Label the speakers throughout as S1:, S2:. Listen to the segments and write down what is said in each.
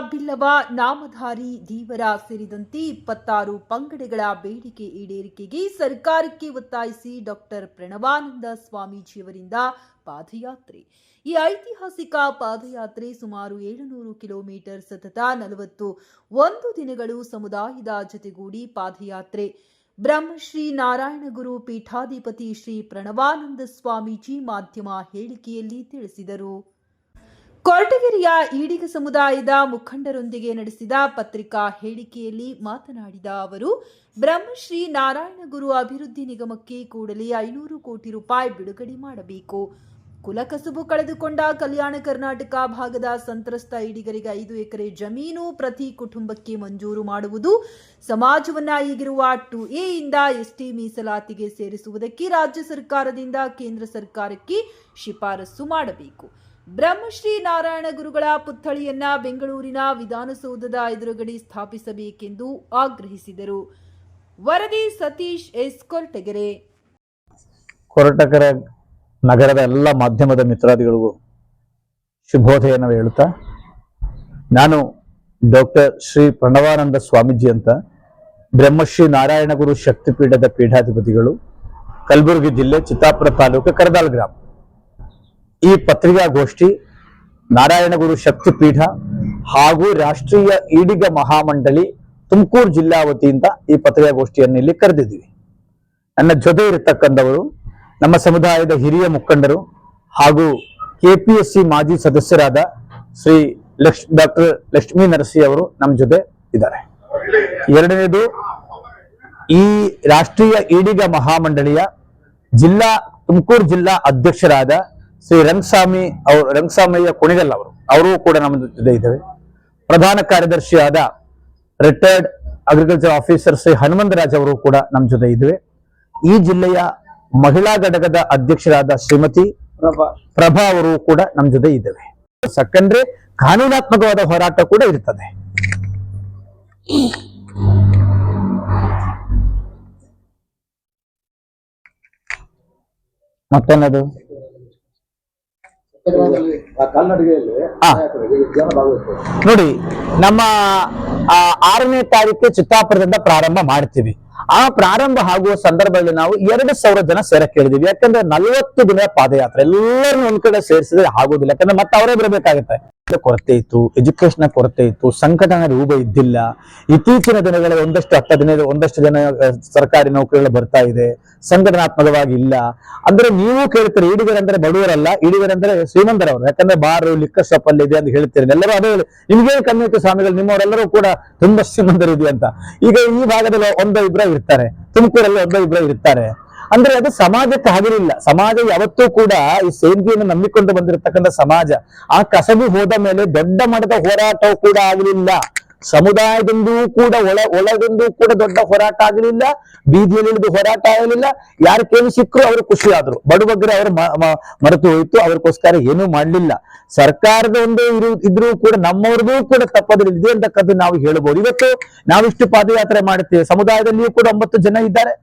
S1: ಬಿಲ್ಲವ ನಾಮಧಾರಿ ದೀವರ ಸೇರಿದಂತೆ ಇಪ್ಪತ್ತಾರು ಪಂಗಡಗಳ ಬೇಡಿಕೆ ಈಡೇರಿಕೆಗೆ ಸರ್ಕಾರಕ್ಕೆ ಒತ್ತಾಯಿಸಿ ಡಾಕ್ಟರ್ ಪ್ರಣವಾನಂದ ಸ್ವಾಮೀಜಿಯವರಿಂದ ಪಾದಯಾತ್ರೆ. ಈ ಐತಿಹಾಸಿಕ ಪಾದಯಾತ್ರೆ ಸುಮಾರು ಏಳುನೂರು ಕಿಲೋಮೀಟರ್ ಸತತ ನಲವತ್ತು ಒಂದು ದಿನಗಳು ಸಮುದಾಯದ ಜೊತೆಗೂಡಿ ಪಾದಯಾತ್ರೆ. ಬ್ರಹ್ಮಶ್ರೀ ನಾರಾಯಣಗುರು ಪೀಠಾಧಿಪತಿ ಶ್ರೀ ಪ್ರಣವಾನಂದ ಸ್ವಾಮೀಜಿ ಮಾಧ್ಯಮ ಹೇಳಿಕೆಯಲ್ಲಿ ತಿಳಿಸಿದರು. ಕೊರಟಗೆರೆಯ ಈಡಿಗ ಸಮುದಾಯದ ಮುಖಂಡರೊಂದಿಗೆ ನಡೆಸಿದ ಪತ್ರಿಕಾ ಹೇಳಿಕೆಯಲ್ಲಿ ಮಾತನಾಡಿದ ಅವರು, ಬ್ರಹ್ಮಶ್ರೀ ನಾರಾಯಣಗುರು ಅಭಿವೃದ್ಧಿ ನಿಗಮಕ್ಕೆ ಕೂಡಲೇ ಐನೂರು ಕೋಟಿ ರೂಪಾಯಿ ಬಿಡುಗಡೆ ಮಾಡಬೇಕು. ಕುಲಕಸುಬು ಕಳೆದುಕೊಂಡ ಕಲ್ಯಾಣ ಕರ್ನಾಟಕ ಭಾಗದ ಸಂತ್ರಸ್ತ ಈಡಿಗರಿಗೆ ಐದು ಎಕರೆ ಜಮೀನು ಪ್ರತಿ ಕುಟುಂಬಕ್ಕೆ ಮಂಜೂರು ಮಾಡುವುದು, ಸಮಾಜವನ್ನ ಈಗಿರುವ ಟು ಎಯಿಂದ ಎಸ್ಟಿ ಮೀಸಲಾತಿಗೆ ಸೇರಿಸುವುದಕ್ಕೆ ರಾಜ್ಯ ಸರ್ಕಾರದಿಂದ ಕೇಂದ್ರ ಸರ್ಕಾರಕ್ಕೆ ಶಿಫಾರಸ್ಸು ಮಾಡಬೇಕು. ಬ್ರಹ್ಮಶ್ರೀ ನಾರಾಯಣ ಗುರುಗಳ ಪುತ್ಥಳಿಯನ್ನ ಬೆಂಗಳೂರಿನ ವಿಧಾನಸೌಧದ ಎದುರುಗಡೆ ಸ್ಥಾಪಿಸಬೇಕೆಂದು ಆಗ್ರಹಿಸಿದರು. ವರದಿ ಸತೀಶ್ ಎಸ್. ಕೊರಟಗೆರೆ.
S2: ಕೊರಟಗೆರೆ ನಗರದ ಎಲ್ಲ ಮಾಧ್ಯಮದ ಮಿತ್ರಾದಿಗಳಿಗೂ ಶುಭೋದಯನ ಹೇಳುತ್ತಾ, ನಾನು ಡಾಕ್ಟರ್ ಶ್ರೀ ಪ್ರಣವಾನಂದ ಸ್ವಾಮೀಜಿ ಅಂತ ಬ್ರಹ್ಮಶ್ರೀ ನಾರಾಯಣಗುರು ಶಕ್ತಿಪೀಠದ ಪೀಠಾಧಿಪತಿಗಳು ಕಲಬುರಗಿ ಜಿಲ್ಲೆ ಚಿತ್ತಾಪುರ ತಾಲೂಕು ಕರದಾಲ್ ಗ್ರಾಮ. ಈ ಪತ್ರಿಕಾಗೋಷ್ಠಿ ನಾರಾಯಣಗುರು ಶಕ್ತಿಪೀಠ ಹಾಗೂ ರಾಷ್ಟ್ರೀಯ ಈಡಿಗ ಮಹಾಮಂಡಳಿ ತುಮಕೂರು ಜಿಲ್ಲಾ ವತಿಯಿಂದ ಈ ಪತ್ರಿಕಾಗೋಷ್ಠಿಯನ್ನು ಇಲ್ಲಿ ಕರೆದಿದ್ದೀವಿ. ನನ್ನ ಜೊತೆ ಇರತಕ್ಕಂಥವರು ನಮ್ಮ ಸಮುದಾಯದ ಹಿರಿಯ ಮುಖಂಡರು ಹಾಗೂ ಕೆಪಿಎಸ್ಸಿ ಮಾಜಿ ಸದಸ್ಯರಾದ ಶ್ರೀ ಲಕ್ಷ್, ಡಾಕ್ಟರ್ ಲಕ್ಷ್ಮೀ ನರಸಿ ಅವರು ನಮ್ಮ ಜೊತೆ ಇದ್ದಾರೆ. ಎರಡನೇದು, ಈ ರಾಷ್ಟ್ರೀಯ ಈಡಿಗ ಮಹಾಮಂಡಳಿಯ ಜಿಲ್ಲಾ, ತುಮಕೂರು ಜಿಲ್ಲಾ ಅಧ್ಯಕ್ಷರಾದ ಶ್ರೀ ರಂಗಸ್ವಾಮಿ ಅವರು ರಂಗಸ್ವಾಮಯ್ಯ ಕುಣಿಗಲ್ ಅವರು. ಅವರು ಕೂಡ ನಮ್ಮ ಜೊತೆ ಇದ್ದೇವೆ. ಪ್ರಧಾನ ಕಾರ್ಯದರ್ಶಿಯಾದ retired agriculture officer Shri Hanumantharaj ಅವರು ಕೂಡ ನಮ್ಮ ಜೊತೆ ಇದ್ದೇವೆ. ಈ ಜಿಲ್ಲೆಯ ಮಹಿಳಾ ಘಟಕದ ಅಧ್ಯಕ್ಷರಾದ ಶ್ರೀಮತಿ ಪ್ರಭಾ. ಅವರು ಕೂಡ ನಮ್ಮ ಜೊತೆ ಇದ್ದೇವೆ. ಸಕ್ಕಂದ್ರೆ ಕಾನೂನಾತ್ಮಕವಾದ ಹೋರಾಟ ಕೂಡ ಇರ್ತದೆ. ಮತ್ತೇನದು
S3: ಆ ಕಾಲ್ನಡಿಗೆಯಲ್ಲಿ
S2: ಹಾ.
S3: ಜನ ಭಾಗವಹಿಸ್ತಾರೆ
S2: ನೋಡಿ ನಮ್ಮ ಆ, ಆರನೇ ತಾರೀಕು ಚಿತ್ತಾಪುರದಿಂದ ಪ್ರಾರಂಭ ಮಾಡ್ತೀವಿ. ಆ ಪ್ರಾರಂಭ ಆಗುವ ಸಂದರ್ಭದಲ್ಲಿ ನಾವು ಎರಡು ಸಾವಿರ ಜನ ಸೇರಕ್ ಹೇಳಿದೀವಿ. ಯಾಕಂದ್ರೆ ನಲವತ್ತು ದಿನ ಪಾದಯಾತ್ರೆ ಎಲ್ಲರನ್ನು ಒಂದ್ ಕಡೆ ಸೇರಿಸಿದ್ರೆ ಆಗೋದಿಲ್ಲ. ಯಾಕಂದ್ರೆ ಮತ್ತೆ ಅವರೇ ಬರಬೇಕಾಗತ್ತೆ. ಕೊರತೆ ಇತ್ತು. ಎಜುಕೇಶನ್ ಕೊರತೆ ಇತ್ತು. ಸಂಘಟನಾ ರೂಪ ಇದ್ದಿಲ್ಲ. ಇತ್ತೀಚಿನ ದಿನಗಳಲ್ಲಿ ಒಂದಷ್ಟು ಹತ್ತು ದಿನ, ಒಂದಷ್ಟು ಜನ ಸರ್ಕಾರಿ ನೌಕರಿಗಳು ಬರ್ತಾ ಇದೆ. ಸಂಘಟನಾತ್ಮಕವಾಗಿ ಇಲ್ಲ. ಅಂದ್ರೆ ನೀವು ಕೇಳ್ತೀರಿ ಈಡಿಗರಂದ್ರೆ ಬಡವರಲ್ಲ. ಈಡಿಗರಂದ್ರೆ ಶ್ರೀಮಂತರವರು. ಯಾಕಂದ್ರೆ ಬಾರು ಲಿಕ್ಕರ್ ಶಾಪ್ ಅಲ್ಲಿ ಇದೆ ಅಂತ ಹೇಳ್ತೀರಿ. ಎಲ್ಲರೂ ಅದೇ ನಿಮ್ಗೆ ಕಮ್ಮಿ ಸ್ವಾಮಿಗಳು? ನಿಮ್ಮವರೆಲ್ಲರೂ ಕೂಡ ತುಂಬಾ ಶ್ರೀಮಂತರಿದೆ ಅಂತ. ಈಗ ಈ ಭಾಗದಲ್ಲಿ ಒಂದ ಇಬ್ಬರ ಇರ್ತಾರೆ. ತುಮಕೂರಲ್ಲಿ ಒಂದ ಇಬ್ಬರ ಇರ್ತಾರೆ. ಅಂದ್ರೆ ಅದು ಸಮಾಜಕ್ಕೆ ಆಗಿರಲಿಲ್ಲ ಸಮಾಜ ಯಾವತ್ತೂ ಕೂಡ ಈ ಸೇಂದಿಯನ್ನು ನಂಬಿಕೊಂಡು ಬಂದಿರತಕ್ಕಂಥ ಸಮಾಜ, ಆ ಕಸಬು ಹೋದ ಮೇಲೆ ದೊಡ್ಡ ಮಟ್ಟದ ಹೋರಾಟವು ಕೂಡ ಆಗಲಿಲ್ಲ. ಸಮುದಾಯದೊಂದು ಕೂಡ ಒಳ ಒಳಗೊಂದು ಕೂಡ ದೊಡ್ಡ ಹೋರಾಟ ಆಗಲಿಲ್ಲ, ಬೀದಿಯಲ್ಲಿ ಇಳಿದು ಹೋರಾಟ ಆಗಲಿಲ್ಲ. ಯಾರು ಕೇಳಿ ಸಿಕ್ಕರು ಅವರು ಖುಷಿಯಾದ್ರು. ಬಡವಗ್ರೆ ಬಡಬಗ್ಗರೆ ಅವರು ಮರೆತು ಹೋಯ್ತು, ಅವ್ರಿಗೋಸ್ಕರ ಏನೂ ಮಾಡಲಿಲ್ಲ. ಸರ್ಕಾರದ ಒಂದು ಇರು, ಇದ್ರೂ ಕೂಡ ನಮ್ಮವ್ರಿಗೂ ಕೂಡ ತಪ್ಪದಲ್ಲಿ. ಅಂತಕ್ಕದ್ದು ನಾವು ಹೇಳ್ಬೋದು. ಇವತ್ತು ನಾವಿಷ್ಟು ಪಾದಯಾತ್ರೆ ಮಾಡುತ್ತೇವೆ. ಸಮುದಾಯದಲ್ಲಿಯೂ ಕೂಡ ಒಂಬತ್ತು ಜನ ಇದ್ದಾರೆ.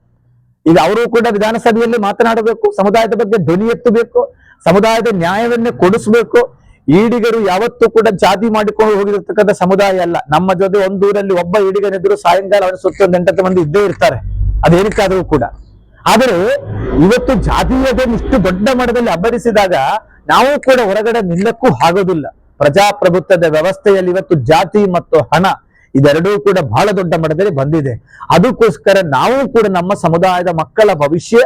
S2: ಈಗ ಅವರು ಕೂಡ ವಿಧಾನಸಭೆಯಲ್ಲಿ ಮಾತನಾಡಬೇಕು. ಸಮುದಾಯದ ಬಗ್ಗೆ ಧ್ವನಿ ಎತ್ತಬೇಕು. ಸಮುದಾಯದ ನ್ಯಾಯವನ್ನೇ ಕೊಡಿಸ್ಬೇಕು. ಈಡಿಗರು ಯಾವತ್ತೂ ಕೂಡ ಜಾತಿ ಮಾಡಿಕೊಂಡು ಹೋಗಿರತಕ್ಕಂಥ ಸಮುದಾಯ ಅಲ್ಲ. ನಮ್ಮ ಜೊತೆ ಒಂದೂರಲ್ಲಿ ಒಬ್ಬ ಈಡಿಗನಿದ್ರು ಸಾಯಂಕಾಲ ಅವನ ಸುತ್ತ ಒಂದು ಎಂಟತ್ತು ಮಂದಿ ಇದ್ದೇ ಇರ್ತಾರೆ. ಅದೇನಕ್ಕಾದರೂ ಕೂಡ. ಆದರೆ ಇವತ್ತು ಜಾತೀಯತೆಯನ್ನು ಇಷ್ಟು ದೊಡ್ಡ ಮಟ್ಟದಲ್ಲಿ ಅಬ್ಬರಿಸಿದಾಗ ನಾವು ಕೂಡ ಹೊರಗಡೆ ನಿಲ್ಲಕ್ಕೂ ಆಗೋದಿಲ್ಲ. ಪ್ರಜಾಪ್ರಭುತ್ವದ ವ್ಯವಸ್ಥೆಯಲ್ಲಿ ಇವತ್ತು ಜಾತಿ ಮತ್ತು ಹಣ ಇದೆರಡೂ ಕೂಡ ಬಹಳ ದೊಡ್ಡ ಮಟ್ಟದಲ್ಲಿ ಬಂದಿದೆ. ಅದಕ್ಕೋಸ್ಕರ ನಾವು ಕೂಡ ನಮ್ಮ ಸಮುದಾಯದ ಮಕ್ಕಳ ಭವಿಷ್ಯ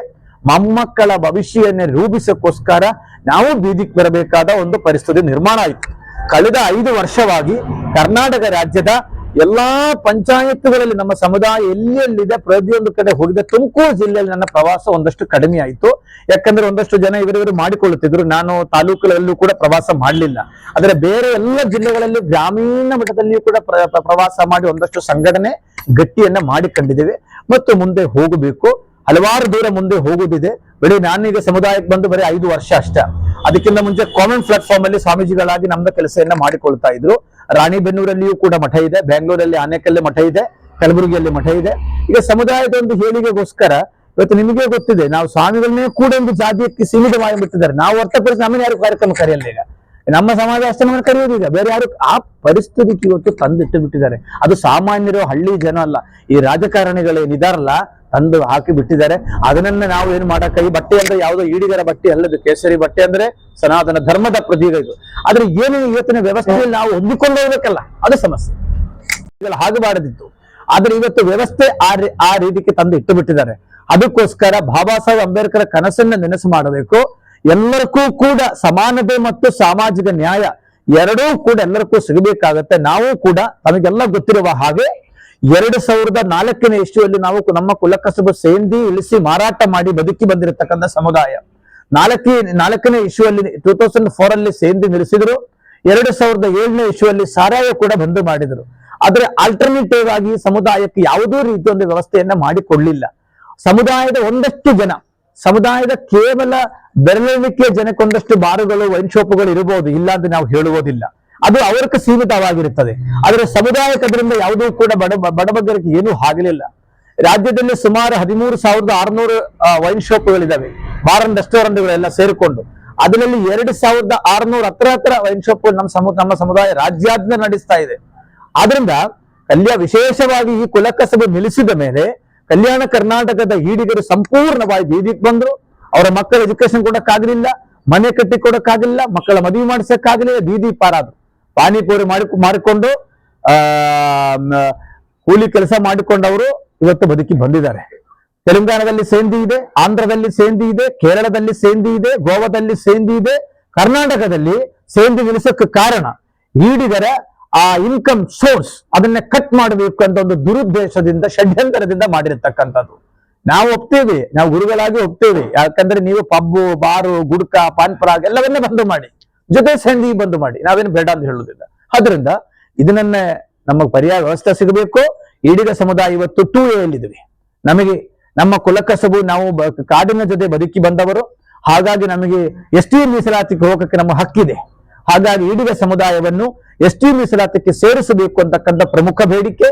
S2: ಮೊಮ್ಮಕ್ಕಳ ಭವಿಷ್ಯವನ್ನೇ ರೂಪಿಸಕ್ಕೋಸ್ಕರ ನಾವು ಬೀದಿಗೆ ಬರಬೇಕಾದ ಒಂದು ಪರಿಸ್ಥಿತಿ ನಿರ್ಮಾಣ ಆಯಿತು. ಕಳೆದ ಐದು ವರ್ಷವಾಗಿ ಕರ್ನಾಟಕ ರಾಜ್ಯದ ಎಲ್ಲಾ ಪಂಚಾಯತ್ಗಳಲ್ಲಿ ನಮ್ಮ ಸಮುದಾಯ ಎಲ್ಲಿ ಎಲ್ಲಿದೆ ಪ್ರತಿಯೊಂದು ಕಡೆ ಹೋಗಿದೆ, ತುಮಕೂರು ಜಿಲ್ಲೆಯಲ್ಲಿ ನನ್ನ ಪ್ರವಾಸ ಒಂದಷ್ಟು ಕಡಿಮೆ ಆಯಿತು. ಯಾಕಂದ್ರೆ ಒಂದಷ್ಟು ಜನ ಇವರಿವರು ಮಾಡಿಕೊಳ್ಳುತ್ತಿದ್ರು. ನಾನು ತಾಲೂಕುಗಳಲ್ಲೂ ಕೂಡ ಪ್ರವಾಸ ಮಾಡಲಿಲ್ಲ. ಆದರೆ ಬೇರೆ ಎಲ್ಲ ಜಿಲ್ಲೆಗಳಲ್ಲಿ ಗ್ರಾಮೀಣ ಮಟ್ಟದಲ್ಲಿಯೂ ಕೂಡ ಪ್ರ- ಪ್ರ- ಪ್ರವಾಸ ಮಾಡಿ ಒಂದಷ್ಟು ಸಂಘಟನೆ ಗಟ್ಟಿಯನ್ನ ಮಾಡಿಕೊಂಡಿದ್ದೇವೆ. ಮತ್ತು ಮುಂದೆ ಹೋಗಬೇಕು. ಹಲವಾರು ದೂರ ಮುಂದೆ ಹೋಗುದಿದೆ ಬರೀ ನಾನೀಗ ಸಮುದಾಯಕ್ಕೆ ಬಂದು ಬರೀ ಐದು ವರ್ಷ ಅಷ್ಟ. ಅದಕ್ಕಿಂತ ಮುಂಚೆ ಕಾಮನ್ ಪ್ಲಾಟ್ಫಾರ್ಮ್ ಅಲ್ಲಿ ಸ್ವಾಮೀಜಿಗಳಾಗಿ ನಮ್ದ ಕೆಲಸವನ್ನ ಮಾಡಿಕೊಳ್ತಾ ಇದ್ರು. ರಾಣಿಬೆನ್ನೂರಲ್ಲಿಯೂ ಕೂಡ ಮಠ ಇದೆ. ಬೆಂಗಳೂರಲ್ಲಿ ಆನೇಕಲ್ಲಿ ಮಠ ಇದೆ. ಕಲಬುರಗಿಯಲ್ಲಿ ಮಠ ಇದೆ. ಈಗ ಸಮುದಾಯದ ಒಂದು ಹೇಳಿಕೆಗೋಸ್ಕರ ಇವತ್ತು ನಿಮಗೆ ಗೊತ್ತಿದೆ, ನಾವು ಸ್ವಾಮಿಗಳನ್ನೇ ಕೂಡ ಒಂದು ಜಾತಿಯಕ್ಕೆ ಸೀಮಿತವಾಗಿ ಬಿಟ್ಟಿದ್ದಾರೆ ನಾವು ಹೊರತುಪಡಿಸಿ ನಮ್ಮನ್ನ ಯಾರು ಕಾರ್ಯಕ್ರಮ ಕರೆಯಲ್ಲ ಈಗ? ನಮ್ಮ ಸಮಾಜ ಅಷ್ಟೇ ನಮ್ಮನ್ನು ಬೇರೆ ಯಾರು ಆ ಪರಿಸ್ಥಿತಿಗೆ ಇವತ್ತು ತಂದಿಟ್ಟು ಬಿಟ್ಟಿದ್ದಾರೆ. ಅದು ಸಾಮಾನ್ಯರು ಹಳ್ಳಿ ಜನ ಅಲ್ಲ. ಈ ರಾಜಕಾರಣಿಗಳು ಏನಿದಾರಲ್ಲ ತಂದು ಹಾಕಿ ಬಿಟ್ಟಿದ್ದಾರೆ. ಅದನ್ನ ನಾವು ಏನ್ ಮಾಡಕ್ಕ ಈ ಬಟ್ಟೆ ಅಂದ್ರೆ ಯಾವುದೋ ಈಡಿಗರ ಬಟ್ಟೆ ಅಲ್ಲದು, ಕೇಸರಿ ಬಟ್ಟೆ ಅಂದ್ರೆ ಸನಾತನ ಧರ್ಮದ ಪ್ರತೀಕ ಇದು. ಆದ್ರೆ ಏನು ಇವತ್ತಿನ ವ್ಯವಸ್ಥೆಯಲ್ಲಿ ನಾವು ಹೊಂದಿಕೊಂಡು ಹೋಗ್ಬೇಕಲ್ಲ, ಅದು ಸಮಸ್ಯೆ. ಆಗಬಾರದಿತ್ತು ಆದ್ರೆ ಇವತ್ತು ವ್ಯವಸ್ಥೆ ಆ ಆ ರೀತಿಗೆ ತಂದು ಇಟ್ಟು ಬಿಟ್ಟಿದ್ದಾರೆ. ಅದಕ್ಕೋಸ್ಕರ ಬಾಬಾ ಸಾಹೇಬ್ ಅಂಬೇಡ್ಕರ್ ಕನಸನ್ನ ನೆನಸು ಮಾಡಬೇಕು. ಎಲ್ಲರಿಗೂ ಕೂಡ ಸಮಾನತೆ ಮತ್ತು ಸಾಮಾಜಿಕ ನ್ಯಾಯ ಎರಡೂ ಕೂಡ ಎಲ್ಲರಿಗೂ ಸಿಗಬೇಕಾಗತ್ತೆ. ನಾವು ಕೂಡ ತಮಗೆಲ್ಲ ಗೊತ್ತಿರುವ ಹಾಗೆ ಎರಡು ಸಾವಿರದ ನಾಲ್ಕನೇ ಇಸ್ವಿಯಲ್ಲಿ ನಾವು ನಮ್ಮ ಕುಲಕಸಬು ಸೇಂದಿ ಇಳಿಸಿ ಮಾರಾಟ ಮಾಡಿ ಬದುಕಿ ಬಂದಿರತಕ್ಕಂಥ ಸಮುದಾಯ. ನಾಲ್ಕೇ, ನಾಲ್ಕನೇ ಇಶ್ಯೂಯಲ್ಲಿ ಟೂ ತೌಸಂಡ್ ಫೋರ್ ಅಲ್ಲಿ ಸೇಂದಿ ನಿಲ್ಲಿಸಿದ್ರು. ಎರಡು ಸಾವಿರದ ಏಳನೇ ಇಶ್ಯೂಯಲ್ಲಿ ಸಾರಾಯ ಕೂಡ ಬಂದು ಮಾಡಿದರು. ಆದ್ರೆ ಆಲ್ಟರ್ನೇಟಿವ್ ಆಗಿ ಸಮುದಾಯಕ್ಕೆ ಯಾವುದೋ ರೀತಿಯ ಒಂದು ವ್ಯವಸ್ಥೆಯನ್ನ ಮಾಡಿಕೊಳ್ಳಿಲ್ಲ ಸಮುದಾಯದ ಒಂದಷ್ಟು ಜನ, ಸಮುದಾಯದ ಕೇವಲ ಬೆರಳಿಕೆಯ ಜನಕ್ಕೊಂದಷ್ಟು ಬಾರುಗಳು ವೈನ್ ಶಾಪ್ಗಳು ಇರಬಹುದು ಇಲ್ಲ ಅಂತ ನಾವು ಹೇಳುವುದಿಲ್ಲ. ಅದು ಅವರಕ್ಕೆ ಸೀಮಿತವಾಗಿರುತ್ತದೆ. ಆದರೆ ಸಮುದಾಯಕ್ಕದರಿಂದ ಯಾವುದೂ ಕೂಡ ಬಡ ಬಡಬಗ್ಗರಿಗೆ ಏನೂ ಆಗಲಿಲ್ಲ ರಾಜ್ಯದಲ್ಲಿ ಸುಮಾರು ಹದಿಮೂರು ಸಾವಿರದ ಆರುನೂರು ವೈನ್ ಶಾಪ್ಗಳಿದ್ದಾವೆ ಬಾರ್ ಅಂಡ್ ರೆಸ್ಟೋರೆಂಟ್ಗಳೆಲ್ಲ ಸೇರಿಕೊಂಡು. ಅದರಲ್ಲಿ ಎರಡು ಸಾವಿರದ ಆರುನೂರ ಹತ್ರ ಹತ್ರ ವೈನ್ ಶಾಪ್ ನಮ್ಮ ಸಮು, ನಮ್ಮ ಸಮುದಾಯ ರಾಜ್ಯಾದ್ಯ ನಡೆಸ್ತಾ ಇದೆ. ಆದ್ರಿಂದ ಕಲ್ಯ, ವಿಶೇಷವಾಗಿ ಈ ಕುಲಕಸಭೆ ನಿಲ್ಲಿಸಿದ ಮೇಲೆ ಕಲ್ಯಾಣ ಕರ್ನಾಟಕದ ಈಡಿಗರು ಸಂಪೂರ್ಣವಾಗಿ ಬೀದಿಗೆ ಬಂದ್ರು. ಅವರ ಮಕ್ಕಳ ಎಜುಕೇಶನ್ ಕೊಡಕ್ಕಾಗಲಿಲ್ಲ, ಮನೆ ಕಟ್ಟಿ ಕೊಡಕ್ಕಾಗಲಿಲ್ಲ, ಮಕ್ಕಳ ಮದುವೆ ಮಾಡಿಸಕ್ಕಾಗಲಿಲ್ಲ, ಬೀದಿ ಪಾರಾದ್ರು. ಪಾನಿಪುರಿ ಮಾಡಿ ಮಾಡಿಕೊಂಡು, ಆ ಕೂಲಿ ಕೆಲಸ ಮಾಡಿಕೊಂಡವರು ಇವತ್ತು ಬದುಕಿ ಬಂದಿದ್ದಾರೆ. ತೆಲಂಗಾಣದಲ್ಲಿ ಸೇಂದಿ ಇದೆ, ಆಂಧ್ರದಲ್ಲಿ ಸೇಂದಿ ಇದೆ, ಕೇರಳದಲ್ಲಿ ಸೇಂದಿ ಇದೆ, ಗೋವಾದಲ್ಲಿ ಸೇಂದಿ ಇದೆ, ಕರ್ನಾಟಕದಲ್ಲಿ ಸೇಂದಿ ನಿಲ್ಲಿಸಕ್ಕೆ ಕಾರಣ ಈಡಿಗರ ಆ ಇನ್ಕಮ್ ಸೋರ್ಸ್ ಅದನ್ನ ಕಟ್ ಮಾಡಬೇಕು ಅಂತ ಒಂದು ದುರುದ್ದೇಶದಿಂದ, ಷಡ್ಯಂತರದಿಂದ ಮಾಡಿರತಕ್ಕಂಥದ್ದು. ನಾವು ಒಪ್ತೇವೆ, ನಾವು ಗುರುಗಳಾಗಿ ಒಪ್ತೇವೆ. ಯಾಕಂದ್ರೆ ನೀವು ಪಬ್ಬು, ಬಾರು, ಗುಡ್ಕ ಪಾನ್ಪರಾಗ್ ಎಲ್ಲವನ್ನೇ ಬಂದು ಮಾಡಿ. ಜೊತೆ ಸಂಧಿ ಬಂದು ಮಾಡಿ. ನಾವೇನು ಬೇಡ ಅಂತ ಹೇಳುವುದಿಲ್ಲ. ಆದ್ರಿಂದ ಇದನ್ನ ನಮಗೆ ಪರ್ಯಾಯ ವ್ಯವಸ್ಥೆ ಸಿಗಬೇಕು. ಈಡಿಗ ಸಮುದಾಯ ಇವತ್ತು ಟೂ ಎಲ್ಲಿದ್ವಿ ನಮಗೆ, ನಮ್ಮ ಕುಲಕಸಬು ನಾವು ಕಾಡಿನ ಜೊತೆ ಬದುಕಿ ಬಂದವರು. ಹಾಗಾಗಿ ನಮಗೆ ಎಸ್ ಟಿ ಮೀಸಲಾತಿಗೆ ಹೋಗಕ್ಕೆ ನಮ್ಮ ಹಕ್ಕಿದೆ. ಹಾಗಾಗಿ ಈಡಿಗ ಸಮುದಾಯವನ್ನು ಎಸ್ ಟಿ ಮೀಸಲಾತಿಗೆ ಸೇರಿಸಬೇಕು ಅಂತಕ್ಕಂಥ ಪ್ರಮುಖ ಬೇಡಿಕೆ.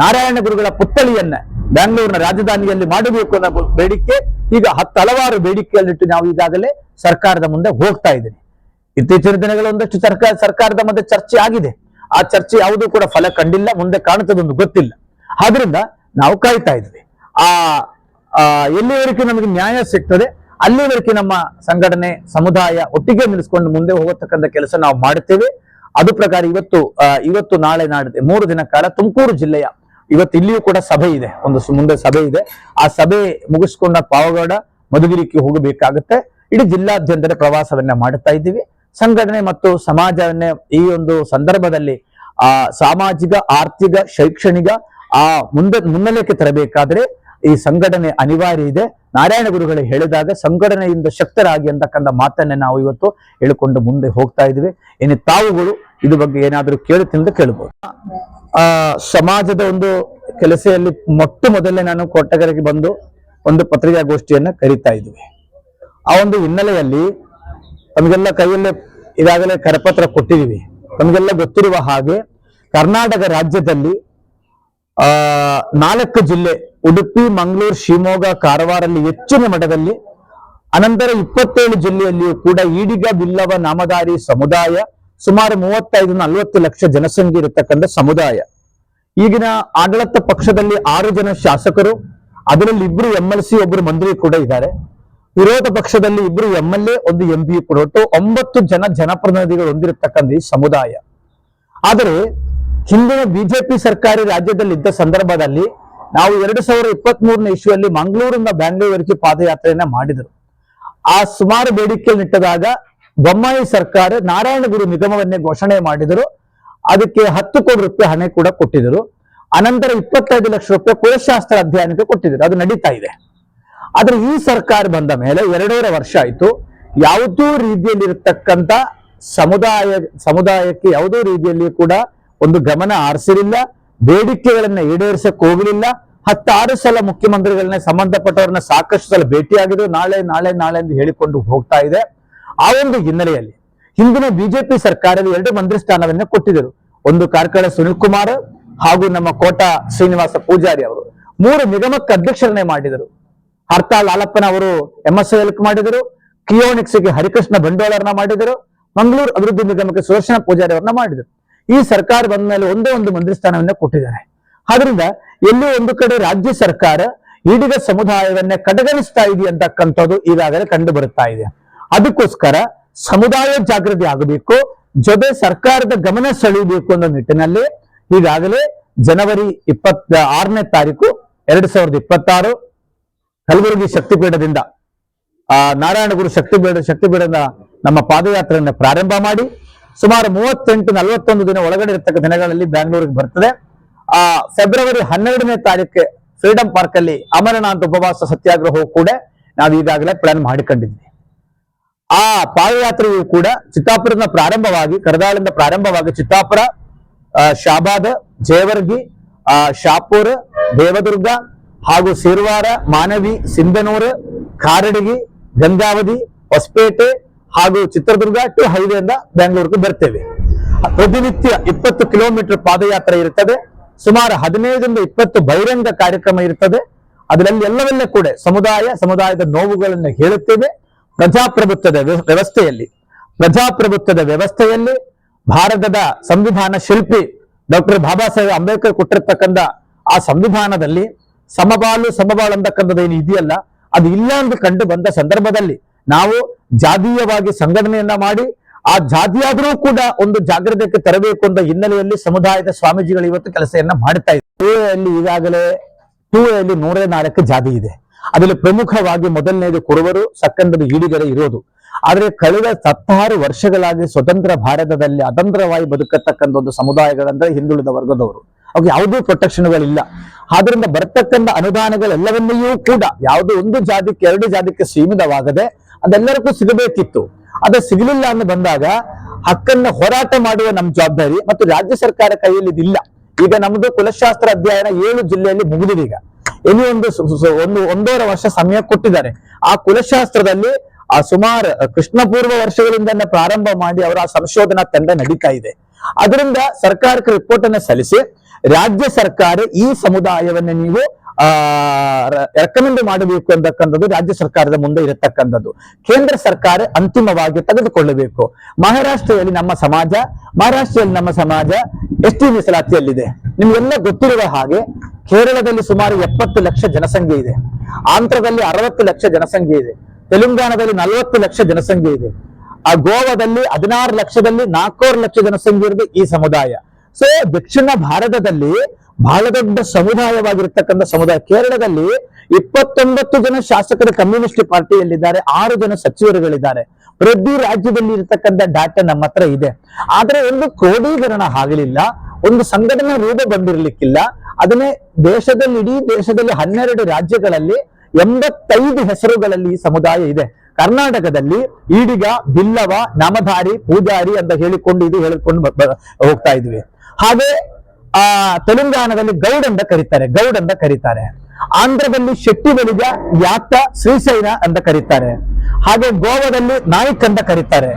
S2: ನಾರಾಯಣ ಗುರುಗಳ ಪುತ್ಥಳಿಯನ್ನ ಬೆಂಗಳೂರಿನ ರಾಜಧಾನಿಯಲ್ಲಿ ಮಾಡಬೇಕು ಅನ್ನೋ ಬೇಡಿಕೆ. ಈಗ ಹತ್ತು ಹಲವಾರು ಬೇಡಿಕೆಯಲ್ಲಿಟ್ಟು ನಾವು ಈಗಾಗಲೇ ಸರ್ಕಾರದ ಮುಂದೆ ಹೋಗ್ತಾ ಇದ್ದೀನಿ ಇತ್ತೀಚಿನ ದಿನಗಳ ಒಂದಷ್ಟು ಸರ್ಕಾರ, ಸರ್ಕಾರದ ಮಧ್ಯೆ ಚರ್ಚೆ ಆಗಿದೆ. ಆ ಚರ್ಚೆ ಯಾವುದೂ ಕೂಡ ಫಲ ಕಂಡಿಲ್ಲ, ಮುಂದೆ ಕಾಣುತ್ತದೊಂದು ಗೊತ್ತಿಲ್ಲ. ಆದ್ರಿಂದ ನಾವು ಕಾಯ್ತಾ ಇದ್ವಿ. ಆ ಎಲ್ಲಿವರೆಗೂ ನಮಗೆ ನ್ಯಾಯ ಸಿಗ್ತದೆ, ಅಲ್ಲಿವರೆಗೆ ನಮ್ಮ ಸಂಘಟನೆ, ಸಮುದಾಯ ಒಟ್ಟಿಗೆ ನಿಲ್ಲಿಸ್ಕೊಂಡು ಮುಂದೆ ಹೋಗತಕ್ಕಂಥ ಕೆಲಸ ನಾವು ಮಾಡುತ್ತೇವೆ. ಅದು ಪ್ರಕಾರ ಇವತ್ತು ಇವತ್ತು ನಾಳೆ ನಾಡಿದೆ ಮೂರು ದಿನ ಕಾಲ ತುಮಕೂರು ಜಿಲ್ಲೆಯ ಇವತ್ತು ಇಲ್ಲಿಯೂ ಕೂಡ ಸಭೆ ಇದೆ. ಒಂದು ಮುಂದೆ ಸಭೆ ಇದೆ. ಆ ಸಭೆ ಮುಗಿಸ್ಕೊಂಡ ಪಾವಗಡ ಮಧುಗಿರಿಕೆ ಹೋಗಬೇಕಾಗುತ್ತೆ. ಇಡೀ ಜಿಲ್ಲಾದ್ಯಂತ ಪ್ರವಾಸವನ್ನ ಮಾಡುತ್ತಾ ಇದ್ದೀವಿ. ಸಂಘಟನೆ ಮತ್ತು ಸಮಾಜವನ್ನೇ ಈ ಒಂದು ಸಂದರ್ಭದಲ್ಲಿ ಆ ಸಾಮಾಜಿಕ, ಆರ್ಥಿಕ, ಶೈಕ್ಷಣಿಕ ಆ ಮುಂದೆ, ಮುನ್ನೆಲೆಗೆ ತರಬೇಕಾದ್ರೆ ಈ ಸಂಘಟನೆ ಅನಿವಾರ್ಯ ಇದೆ. ನಾರಾಯಣ ಗುರುಗಳು ಹೇಳಿದಾಗ ಸಂಘಟನೆಯಿಂದ ಶಕ್ತರಾಗಿ ಅಂತಕ್ಕಂಥ ಮಾತನ್ನೇ ನಾವು ಇವತ್ತು ಹೇಳಿಕೊಂಡು ಮುಂದೆ ಹೋಗ್ತಾ ಇದ್ವಿ ಇನ್ನು ತಾವುಗಳು ಇದು ಬಗ್ಗೆ ಏನಾದರೂ ಕೇಳುತ್ತಿಂದ ಕೇಳಬಹುದು ಆ, ಸಮಾಜದ ಒಂದು ಕೆಲಸದಲ್ಲಿ ಮೊಟ್ಟ ಮೊದಲೇ ನಾನು ಕೊಟ್ಟಗರಿಗೆ ಬಂದು ಒಂದು ಪತ್ರಿಕಾಗೋಷ್ಠಿಯನ್ನ ಕರೀತಾ ಇದ್ವಿ. ಆ ಒಂದು ಹಿನ್ನೆಲೆಯಲ್ಲಿ ನಮಗೆಲ್ಲ ಕೈಯಲ್ಲೇ ಈಗಾಗಲೇ ಕರಪತ್ರ ಕೊಟ್ಟಿದ್ದೀವಿ ನಮಗೆಲ್ಲ ಗೊತ್ತಿರುವ ಹಾಗೆ ಕರ್ನಾಟಕ ರಾಜ್ಯದಲ್ಲಿ, ಆ, ನಾಲ್ಕು ಜಿಲ್ಲೆ, ಉಡುಪಿ, ಮಂಗಳೂರು, ಶಿವಮೊಗ್ಗ ಕಾರವಾರಲ್ಲಿ ಹೆಚ್ಚಿನ ಮಟ್ಟದಲ್ಲಿ ಅನಂತರ ಇಪ್ಪತ್ತೇಳು ಜಿಲ್ಲೆಯಲ್ಲಿಯೂ ಕೂಡ ಈಡಿಗ ಬಿಲ್ಲವ ನಾಮಧಾರಿ ಸಮುದಾಯ, ಸುಮಾರು ಮೂವತ್ತೈದು ನಲವತ್ತು ಲಕ್ಷ ಜನಸಂಖ್ಯೆ ಇರತಕ್ಕಂಥ ಸಮುದಾಯ. ಈಗಿನ ಆಡಳಿತ ಪಕ್ಷದಲ್ಲಿ ಆರು ಜನ ಶಾಸಕರು, ಅದರಲ್ಲಿ ಇಬ್ರು ಎಂ ಎಲ್ ಸಿ ಒಬ್ಬರು ಮಂತ್ರಿ ಕೂಡ ಇದ್ದಾರೆ. ವಿರೋಧ ಪಕ್ಷದಲ್ಲಿ ಇಬ್ರು ಎಂ ಎಲ್ ಎ ಒಂದು ಎಂ ಪಿ ಕೂಡ ಒಟ್ಟು ಒಂಬತ್ತು ಜನ ಜನಪ್ರತಿನಿಧಿಗಳು ಹೊಂದಿರತಕ್ಕಂಥ ಈ ಸಮುದಾಯ. ಆದರೆ ಹಿಂದಿನ ಬಿಜೆಪಿ ಸರ್ಕಾರಿ ರಾಜ್ಯದಲ್ಲಿ ಇದ್ದ ಸಂದರ್ಭದಲ್ಲಿ ನಾವು ಎರಡು ಸಾವಿರದ ಇಪ್ಪತ್ತ್ ಮೂರನೇ ಇಶ್ಯೂಯಲ್ಲಿ ಮಂಗಳೂರಿಂದ ಬ್ಯಾಂಗ್ಳೂರಿಗೆ ಪಾದಯಾತ್ರೆಯನ್ನ ಮಾಡಿದರು. ಆ ಸುಮಾರು ಬೇಡಿಕೆ ನಿಟ್ಟದಾಗ ಬೊಮ್ಮಾಯಿ ಸರ್ಕಾರ ನಾರಾಯಣ ಗುರು ನಿಗಮವನ್ನೇ ಘೋಷಣೆ ಮಾಡಿದರು. ಅದಕ್ಕೆ ಹತ್ತು ಕೋಟಿ ರೂಪಾಯಿ ಹಣ ಕೂಡ ಕೊಟ್ಟಿದ್ರು ಅನಂತರ ಇಪ್ಪತ್ತೈದು ಲಕ್ಷ ರೂಪಾಯಿ ಕುಲಶಾಸ್ತ್ರ ಅಧ್ಯಯನಕ್ಕೆ ಕೊಟ್ಟಿದ್ರು ಅದು ನಡೀತಾ ಇದೆ. ಆದ್ರೆ ಈ ಸರ್ಕಾರ ಬಂದ ಮೇಲೆ ಎರಡೂವರೆ ವರ್ಷ ಆಯ್ತು. ಯಾವುದೋ ರೀತಿಯಲ್ಲಿರತಕ್ಕಂತ ಸಮುದಾಯ, ಸಮುದಾಯಕ್ಕೆ ಯಾವುದೋ ರೀತಿಯಲ್ಲಿ ಕೂಡ ಒಂದು ಗಮನ ಆರಿಸಿರಲಿಲ್ಲ. ಬೇಡಿಕೆಗಳನ್ನ ಈಡೇರಿಸಕ್ ಹೋಗಲಿಲ್ಲ. ಹತ್ತಾರು ಸಲ ಮುಖ್ಯಮಂತ್ರಿಗಳನ್ನ ಸಂಬಂಧಪಟ್ಟವ್ರನ್ನ ಸಾಕಷ್ಟು ಸಲ ಭೇಟಿಯಾಗಿದ್ರು ನಾಳೆ ನಾಳೆ ನಾಳೆ ಎಂದು ಹೇಳಿಕೊಂಡು ಹೋಗ್ತಾ ಇದೆ. ಆ ಒಂದು ಹಿನ್ನೆಲೆಯಲ್ಲಿ ಹಿಂದಿನ ಬಿಜೆಪಿ ಸರ್ಕಾರದ ಎರಡು ಮಂತ್ರಿ ಸ್ಥಾನವನ್ನ ಕೊಟ್ಟಿದ್ದರು. ಒಂದು ಕಾರ್ಕಳ ಸುನಿಲ್ ಕುಮಾರ್ ಹಾಗೂ ನಮ್ಮ ಕೋಟ ಶ್ರೀನಿವಾಸ ಪೂಜಾರಿ ಅವರು. ಮೂರು ನಿಗಮಕ್ಕೆ ಅಧ್ಯಕ್ಷರನ್ನೇ ಮಾಡಿದರು. ಹರ್ತಾಳ್ ಲಾಲಪ್ಪನ ಅವರು ಎಂ ಎಸ್ ಎಲ್ ಮಾಡಿದರು ಕಿಯೋನಿಕ್ಸ್ಗೆ ಹರಿಕೃಷ್ಣ ಬಂಡೋಳರನ್ನ ಮಾಡಿದರು, ಮಂಗಳೂರು ಅಭಿವೃದ್ಧಿ ನಿಗಮಕ್ಕೆ ಸುದರ್ಶನ ಪೂಜಾರಿ ಅವರನ್ನ ಮಾಡಿದರು. ಈ ಸರ್ಕಾರ ಬಂದ ಮೇಲೆ ಒಂದೇ ಒಂದು ಮಂತ್ರಿ ಸ್ಥಾನವನ್ನ ಕೊಟ್ಟಿದ್ದಾರೆ. ಆದ್ರಿಂದ ಎಲ್ಲೋ ಒಂದು ಕಡೆ ರಾಜ್ಯ ಸರ್ಕಾರ ಈಡಿಗ ಸಮುದಾಯವನ್ನೇ ಕಡೆಗಣಿಸ್ತಾ ಇದೆ ಅಂತಕ್ಕಂಥದ್ದು ಈಗಾಗಲೇ ಕಂಡು ಬರುತ್ತಾ ಇದೆ. ಅದಕ್ಕೋಸ್ಕರ ಸಮುದಾಯ ಜಾಗೃತಿ ಆಗಬೇಕು, ಜೊತೆ ಸರ್ಕಾರದ ಗಮನ ಸೆಳೆಯಬೇಕು ಅನ್ನೋ ನಿಟ್ಟಿನಲ್ಲಿ ಈಗಾಗಲೇ ಜನವರಿ ಇಪ್ಪತ್ತ ಆರನೇ ತಾರೀಕು, ಎರಡ್ ಸಾವಿರದ ಇಪ್ಪತ್ತಾರು ಕಲಬುರಗಿ ಶಕ್ತಿಪೀಠದಿಂದ ಆ ನಾರಾಯಣಗುರು ಶಕ್ತಿಪೀಠ ಶಕ್ತಿಪೀಠದ ನಮ್ಮ ಪಾದಯಾತ್ರೆಯನ್ನು ಪ್ರಾರಂಭ ಮಾಡಿ ಸುಮಾರು ಮೂವತ್ತೆಂಟು ನಲವತ್ತೊಂದು ದಿನ ಒಳಗಡೆ ಇರತಕ್ಕ ದಿನಗಳಲ್ಲಿ ಬ್ಯಾಂಗ್ಳೂರಿಗೆ ಬರ್ತದೆ. ಆ ಫೆಬ್ರವರಿ ಹನ್ನೆರಡನೇ ತಾರೀಕು ಫ್ರೀಡಂ ಪಾರ್ಕ್ ಅಲ್ಲಿ ಅಮರನಾಥ್ ಉಪವಾಸ ಸತ್ಯಾಗ್ರಹವು ಕೂಡ ನಾವು ಈಗಾಗಲೇ ಪ್ಲಾನ್ ಮಾಡಿಕೊಂಡಿದ್ವಿ. ಆ ಪಾದಯಾತ್ರೆಯು ಕೂಡ ಚಿತ್ತಾಪುರದಿಂದ ಪ್ರಾರಂಭವಾಗಿ ಕರದಾಳಿಂದ ಪ್ರಾರಂಭವಾಗಿ ಚಿತ್ತಾಪುರ ಶಾಬಾದ ಜೇವರ್ಗಿ ಆ, ಶಾಪುರ ದೇವದುರ್ಗ ಹಾಗೂ ಸಿರ್ವಾರ, ಮಾನವಿ, ಸಿಂಧನೂರು, ಕಾರಡಗಿ, ಗಂಗಾವತಿ, ಹೊಸಪೇಟೆ ಹಾಗೂ ಚಿತ್ರದುರ್ಗ ಟು ಹೈವೇಯಿಂದ ಬೆಂಗಳೂರಿಗೆ ಬರ್ತೇವೆ. ಪ್ರತಿನಿತ್ಯ ಇಪ್ಪತ್ತು ಕಿಲೋಮೀಟರ್ ಪಾದಯಾತ್ರೆ ಇರುತ್ತದೆ ಸುಮಾರು ಹದಿನೈದರಿಂದ ಇಪ್ಪತ್ತು ಬಹಿರಂಗ ಕಾರ್ಯಕ್ರಮ ಇರುತ್ತದೆ ಅದರಲ್ಲಿ ಎಲ್ಲವೆಲ್ಲ ಕೂಡ ಸಮುದಾಯ, ಸಮುದಾಯದ ನೋವುಗಳನ್ನು ಹೇಳುತ್ತೇವೆ. ಪ್ರಜಾಪ್ರಭುತ್ವದ ವ್ಯ- ವ್ಯವಸ್ಥೆಯಲ್ಲಿ, ಪ್ರಜಾಪ್ರಭುತ್ವದ ವ್ಯವಸ್ಥೆಯಲ್ಲಿ ಭಾರತದ ಸಂವಿಧಾನ ಶಿಲ್ಪಿ ಡಾಕ್ಟರ್ ಬಾಬಾ ಸಾಹೇಬ್ ಅಂಬೇಡ್ಕರ್ ಕೊಟ್ಟಿರ್ತಕ್ಕಂಥ ಆ ಸಂವಿಧಾನದಲ್ಲಿ ಸಮಬಾಳು ಅಂತಕ್ಕಂಥದ್ದು ಏನು ಇದೆಯಲ್ಲ, ಅದು ಇಲ್ಲ ಎಂದು ಕಂಡು ಬಂದ ಸಂದರ್ಭದಲ್ಲಿ ನಾವು ಜಾತೀಯವಾಗಿ ಸಂಘಟನೆಯನ್ನ ಮಾಡಿ, ಆ ಜಾತಿಯಾದರೂ ಕೂಡ ಒಂದು ಜಾಗ್ರತೆಗೆ ತರಬೇಕು ಅಂತ ಹಿನ್ನೆಲೆಯಲ್ಲಿ ಸಮುದಾಯದ ಸ್ವಾಮೀಜಿಗಳು ಇವತ್ತು ಕೆಲಸವನ್ನ ಮಾಡ್ತಾ ಇದ್ದಾರೆ. ಅಲ್ಲಿ ಈಗಾಗಲೇ ಟೂ ಅಲ್ಲಿ ನೂರ ನಾಲ್ಕು ಜಾತಿ ಇದೆ. ಅದರಲ್ಲಿ ಪ್ರಮುಖವಾಗಿ ಮೊದಲನೇದು ಕುರುವರು ಸಕ್ಕಂದದು ಈಡಿಗರೆ ಇರೋದು. ಆದರೆ ಕಳೆದ ಹತ್ತಾರು ವರ್ಷಗಳಾಗಿ ಸ್ವತಂತ್ರ ಭಾರತದಲ್ಲಿ ಅತಂತ್ರವಾಗಿ ಬದುಕತಕ್ಕಂಥ ಒಂದು ಸಮುದಾಯಗಳಂದ್ರೆ ಹಿಂದುಳಿದ ವರ್ಗದವರು. ಅವ್ರಿಗೆ ಯಾವುದೂ ಪ್ರೊಟೆಕ್ಷನ್ಗಳಿಲ್ಲ ಆದ್ರಿಂದ ಬರತಕ್ಕಂಥ ಅನುದಾನಗಳೆಲ್ಲವನ್ನೆಯೂ ಕೂಡ ಯಾವುದೋ ಒಂದು ಜಾತಿಗೆ ಎರಡು ಜಾತಿಗೆ ಸೀಮಿತವಾಗದೆ ಅದೆಲ್ಲರಿಗೂ ಸಿಗಬೇಕಿತ್ತು. ಅದು ಸಿಗಲಿಲ್ಲ ಅಂತ ಬಂದಾಗ ಹಕ್ಕನ್ನ ಹೋರಾಟ ಮಾಡುವ ನಮ್ಮ ಜವಾಬ್ದಾರಿ ಮತ್ತು ರಾಜ್ಯ ಸರ್ಕಾರ ಕೈಯಲ್ಲಿ ಇದಿಲ್ಲ. ಈಗ ನಮ್ದು ಕುಲಶಾಸ್ತ್ರ ಅಧ್ಯಯನ ಏಳು ಜಿಲ್ಲೆಯಲ್ಲಿ ಮುಗಿದಿದೆ ಈಗ. ಇನ್ನೂ ಒಂದು ಒಂದು, ಒಂದೂವರೆ ವರ್ಷ ಸಮಯ ಕೊಟ್ಟಿದ್ದಾರೆ. ಆ ಕುಲಶಾಸ್ತ್ರದಲ್ಲಿ ಆ ಸುಮಾರು ಕೃಷ್ಣ ಪೂರ್ವ ವರ್ಷಗಳಿಂದ ಪ್ರಾರಂಭ ಮಾಡಿ ಅವರ ಆ ಸಂಶೋಧನಾ ತಂಡ ನಡೀತಾ ಇದೆ. ಅದರಿಂದ ಸರ್ಕಾರಕ್ಕೆ ರಿಪೋರ್ಟ್ ಅನ್ನ ಸಲ್ಲಿಸಿ, ರಾಜ್ಯ ಸರ್ಕಾರ ಈ ಸಮುದಾಯವನ್ನು ನೀವು, ಆ ರೆಕಮೆಂಡ್ ಮಾಡಬೇಕು ಅಂತಕ್ಕಂಥದ್ದು ರಾಜ್ಯ ಸರ್ಕಾರದ ಮುಂದೆ ಇರತಕ್ಕಂಥದ್ದು. ಕೇಂದ್ರ ಸರ್ಕಾರ ಅಂತಿಮವಾಗಿ ತೆಗೆದುಕೊಳ್ಳಬೇಕು. ಮಹಾರಾಷ್ಟ್ರದಲ್ಲಿ ನಮ್ಮ ಸಮಾಜ, ಮಹಾರಾಷ್ಟ್ರದಲ್ಲಿ ನಮ್ಮ ಸಮಾಜ ಎಷ್ಟು ಮೀಸಲಾತಿಯಲ್ಲಿದೆ. ನಿಮ್ಗೆಲ್ಲ ಗೊತ್ತಿರುವ ಹಾಗೆ ಕೇರಳದಲ್ಲಿ ಸುಮಾರು ಎಪ್ಪತ್ತು ಲಕ್ಷ ಜನಸಂಖ್ಯೆ ಇದೆ. ಆಂಧ್ರದಲ್ಲಿ ಅರವತ್ತು ಲಕ್ಷ ಜನಸಂಖ್ಯೆ ಇದೆ. ತೆಲಂಗಾಣದಲ್ಲಿ ನಲವತ್ತು ಲಕ್ಷ ಜನಸಂಖ್ಯೆ ಇದೆ. ಆ ಗೋವಾದಲ್ಲಿ ಹದಿನಾರು ಲಕ್ಷದಲ್ಲಿ ನಾಲ್ಕೂವರೆ ಲಕ್ಷ ಜನಸಂಖ್ಯೆ ಇರೋದು ಈ ಸಮುದಾಯ. ಸೊ ದಕ್ಷಿಣ ಭಾರತದಲ್ಲಿ ಬಹಳ ದೊಡ್ಡ ಸಮುದಾಯವಾಗಿರ್ತಕ್ಕಂಥ ಸಮುದಾಯ. ಕೇರಳದಲ್ಲಿ ಇಪ್ಪತ್ತೊಂಬತ್ತು ಜನ ಶಾಸಕರು ಕಮ್ಯುನಿಸ್ಟ್ ಪಾರ್ಟಿಯಲ್ಲಿದ್ದಾರೆ, ಆರು ಜನ ಸಚಿವರುಗಳಿದ್ದಾರೆ. ಪ್ರತಿ ರಾಜ್ಯದಲ್ಲಿ ಇರತಕ್ಕಂಥ ಡಾಟಾ ನಮ್ಮ ಹತ್ರ ಇದೆ. ಆದ್ರೆ ಒಂದು ಕ್ರೋಢೀಕರಣ ಆಗಲಿಲ್ಲ, ಒಂದು ಸಂಘಟನಾ ರೂಪ ಬಂದಿರಲಿಕ್ಕಿಲ್ಲ. ಅದನ್ನೇ ದೇಶದಲ್ಲಿ, ಇಡೀ ದೇಶದಲ್ಲಿ ಹನ್ನೆರಡು ರಾಜ್ಯಗಳಲ್ಲಿ ಎಂಬತ್ತೈದು ಹೆಸರುಗಳಲ್ಲಿ ಈ ಸಮುದಾಯ ಇದೆ. ಕರ್ನಾಟಕದಲ್ಲಿ ಈಡಿಗ, ಬಿಲ್ಲವ, ನಾಮಧಾರಿ, ಪೂಜಾರಿ ಅಂತ ಹೇಳಿಕೊಂಡು ಇದು ಹೇಳಿಕೊಂಡು ಹೋಗ್ತಾ ಇದ್ವಿ. ಹಾಗೆ, ಆ, ತೆಲಂಗಾಣದಲ್ಲಿ ಗೌಡ್ ಅಂತ ಕರೀತಾರೆ, ಗೌಡ್ ಅಂತ ಕರೀತಾರೆ. ಆಂಧ್ರದಲ್ಲಿ ಶೆಟ್ಟಿ ಬಳಿಗ ಯಾತ ಶ್ರೀಶೈನ ಅಂತ ಕರೀತಾರೆ. ಹಾಗೆ ಗೋವಾದಲ್ಲಿ ನಾಯಕ್ ಅಂತ ಕರೀತಾರೆ.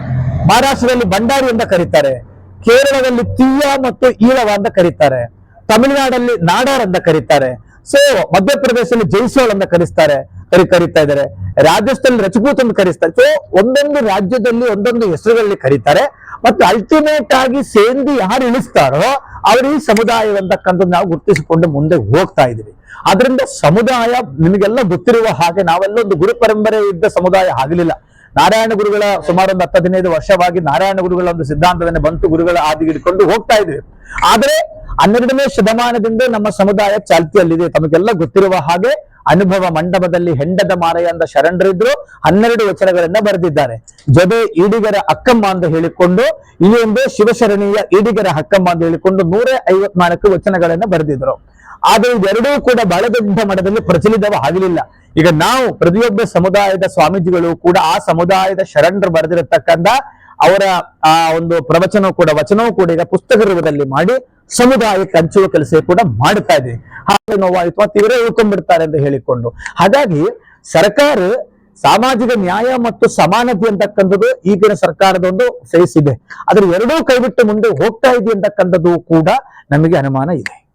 S2: ಮಹಾರಾಷ್ಟ್ರದಲ್ಲಿ ಭಂಡಾರಿ ಅಂತ ಕರೀತಾರೆ. ಕೇರಳದಲ್ಲಿ ತೀಯ ಮತ್ತು ಈಳವ ಅಂತ ಕರೀತಾರೆ. ತಮಿಳುನಾಡಲ್ಲಿ ನಾಡಾರ್ ಅಂತ ಕರೀತಾರೆ. ಸೊ ಮಧ್ಯಪ್ರದೇಶದಲ್ಲಿ ಜೈಸ್ವಾಲ್ ಅಂತ ಕರೆಸ್ತಾರೆ, ಕರಿ, ಕರೀತಾ ಇದ್ದಾರೆ. ರಾಜಸ್ಥಾನ ರಜಪೂತ್ ಅಂತ ಕರೀತಾರೆ ಸೊ ಒಂದೊಂದು ರಾಜ್ಯದಲ್ಲಿ ಒಂದೊಂದು ಹೆಸರುಗಳಲ್ಲಿ ಕರೀತಾರೆ. ಮತ್ತೆ ಅಲ್ಟಿಮೇಟ್ ಆಗಿ ಸೇಂದಿ ಯಾರು ಇಳಿಸ್ತಾರೋ, ಅವರು ಈ ಸಮುದಾಯ ಅಂತಕ್ಕಂಥದ್ದು ನಾವು ಗುರುತಿಸಿಕೊಂಡು ಮುಂದೆ ಹೋಗ್ತಾ ಇದೀವಿ ಅದರಿಂದ ಸಮುದಾಯ ನಿಮಗೆಲ್ಲ ಗೊತ್ತಿರುವ ಹಾಗೆ ನಾವೆಲ್ಲ ಒಂದು ಗುರು ಪರಂಪರೆ ಇದ್ದ ಸಮುದಾಯ ಆಗಲಿಲ್ಲ. ನಾರಾಯಣ ಗುರುಗಳ ಸುಮಾರು ಒಂದು ಹತ್ತು ಹದಿನೈದು ವರ್ಷವಾಗಿ ನಾರಾಯಣ ಗುರುಗಳ ಒಂದು ಸಿದ್ಧಾಂತದಲ್ಲಿ ಬಂತು ಗುರುಗಳ ಹಾದಿಗೆ ಹಿಡ್ಕೊಂಡು ಹೋಗ್ತಾ ಇದ್ವಿ ಆದ್ರೆ ಹನ್ನೆರಡನೇ ಶತಮಾನದಿಂದ ನಮ್ಮ ಸಮುದಾಯ ಚಾಲ್ತಿಯಲ್ಲಿದೆ. ತಮಗೆಲ್ಲ ಗೊತ್ತಿರುವ ಹಾಗೆ ಅನುಭವ ಮಂಡಪದಲ್ಲಿ ಹೆಂಡದ ಮಾರಯ ಅಂತ ಶರಣರಿದ್ರು, ಹನ್ನೆರಡು ವಚನಗಳನ್ನ ಬರೆದಿದ್ದಾರೆ. ಜೊತೆ ಈಡಿಗರ ಅಕ್ಕಮ್ಮ ಅಂತ ಹೇಳಿಕೊಂಡು, ಈ ಒಂದು ಶಿವಶರಣೀಯ ಈಡಿಗರ ಹಕ್ಕಮ್ಮ ಅಂತ ಹೇಳಿಕೊಂಡು ನೂರ ಐವತ್ನಾಲ್ಕು ವಚನಗಳನ್ನ ಬರೆದಿದ್ರು. ಆದ್ರೆ ಇದೆರಡೂ ಕೂಡ ಬಹಳ ದೊಡ್ಡ ಮಟ್ಟದಲ್ಲಿ ಪ್ರಚಲಿತವಾಗಲಿಲ್ಲ ಈಗ ನಾವು ಪ್ರತಿಯೊಬ್ಬ ಸಮುದಾಯದ ಸ್ವಾಮೀಜಿಗಳು ಕೂಡ ಆ ಸಮುದಾಯದ ಶರಣರು ಬರೆದಿರತಕ್ಕಂಥ ಅವರ, ಆ, ಒಂದು ಪ್ರವಚನ ಕೂಡ, ವಚನವೂ ಕೂಡ ಈಗ ಪುಸ್ತಕ ರೂಪದಲ್ಲಿ ಮಾಡಿ ಸಮುದಾಯಕ್ಕೆ ಹಂಚುವ ಕೆಲಸ ಕೂಡ ಮಾಡ್ತಾ ಇದೆ. ಹಾಗೆ ನೋವಾಯಿತು, ಮತ್ತೆ ಇವರೇ ಉಳ್ಕೊಂಡ್ಬಿಡ್ತಾರೆ ಅಂತ ಹೇಳಿಕೊಂಡು. ಹಾಗಾಗಿ ಸರ್ಕಾರ ಸಾಮಾಜಿಕ ನ್ಯಾಯ ಮತ್ತು ಸಮಾನತೆ ಅಂತಕ್ಕಂಥದ್ದು ಈಗಿನ ಸರ್ಕಾರದ ಒಂದು ಇದೆ. ಅದ್ರ ಎರಡೂ ಕೈಬಿಟ್ಟು ಮುಂದೆ ಹೋಗ್ತಾ ಇದೆ ಅಂತಕ್ಕಂಥದ್ದು ಕೂಡ ನಮಗೆ ಅನುಮಾನ ಇದೆ.